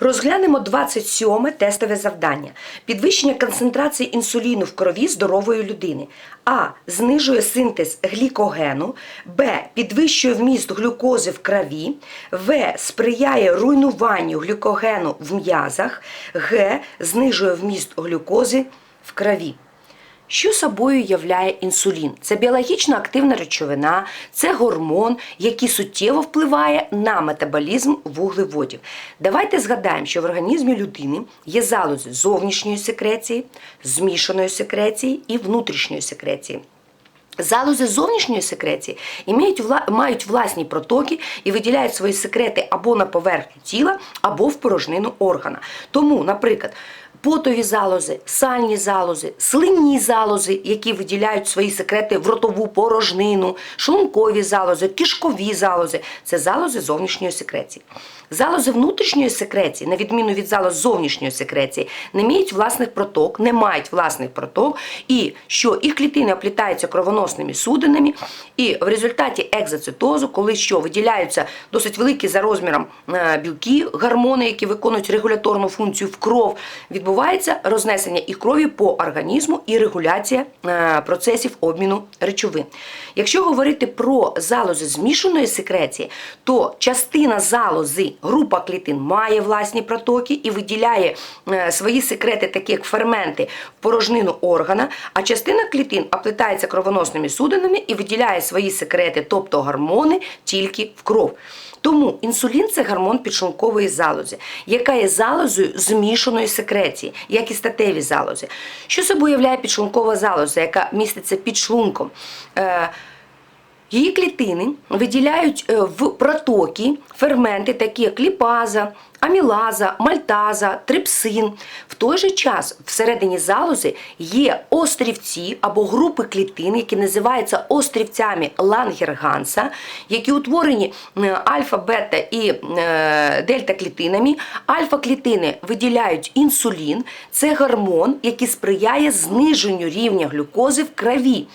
Розглянемо 27 тестове завдання. Підвищення концентрації інсуліну в крові здорової людини. А. Знижує синтез глікогену. Б. Підвищує вміст глюкози в крові. В. Сприяє руйнуванню глюкогену в м'язах. Г. Знижує вміст глюкози в крові. Що собою являє інсулін? Це біологічно активна речовина, це гормон, який суттєво впливає на метаболізм вуглеводів. Давайте згадаємо, що в організмі людини є залози зовнішньої секреції, змішаної секреції і внутрішньої секреції. Залози зовнішньої секреції мають власні протоки і виділяють свої секрети або на поверхню тіла, або в порожнину органа. Тому, наприклад, потові залози, сальні залози, слинні залози, які виділяють свої секрети в ротову порожнину, шлункові залози, кишкові залози. Це залози зовнішньої секреції. Залози внутрішньої секреції, на відміну від залоз зовнішньої секреції, не мають власних проток, не мають власних проток, і що? Їх клітини оплітаються кровоносними судинами, і в результаті екзоцитозу, коли що? Виділяються досить великі за розміром е, білки, гормони, які виконують регуляторну функцію в кров, відбувається рознесення і крові по організму і регуляція е, процесів обміну речовин. Якщо говорити про залози змішаної секреції, то частина залози, група клітин має власні протоки і виділяє е, свої секрети, такі як ферменти, в порожнину органа, а частина клітин оплетається кровоносними судинами і виділяє свої секрети, тобто гормони, тільки в кров. Тому інсулін це гормон підшлункової залози, яка є залозою змішаної секреції, як і статеві залози. Що собою являє підшлункова залоза, яка міститься під шлунком? Її клітини виділяють е, в протоки ферменти, такі як ліпаза, амілаза, мальтаза, трипсин. В той же час всередині залози є острівці або групи клітин, які називаються острівцями Лангерганса, які утворені е, альфа, бета і е, дельта клітинами. Альфа клітини виділяють інсулін, це гормон, який сприяє зниженню рівня глюкози в крові.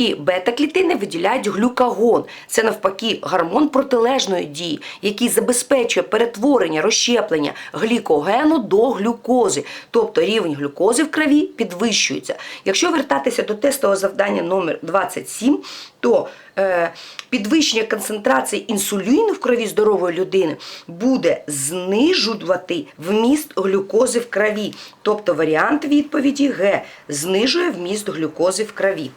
І бета-клітини виділяють глюкагон. Це навпаки гормон протилежної дії, який забезпечує перетворення, розщеплення глікогену до глюкози. Тобто рівень глюкози в крові підвищується. Якщо вертатися до тестового завдання номер 27, то е, підвищення концентрації інсуліну в крові здорової людини буде знижувати вміст глюкози в крові. Тобто варіант відповіді Г знижує вміст глюкози в крові.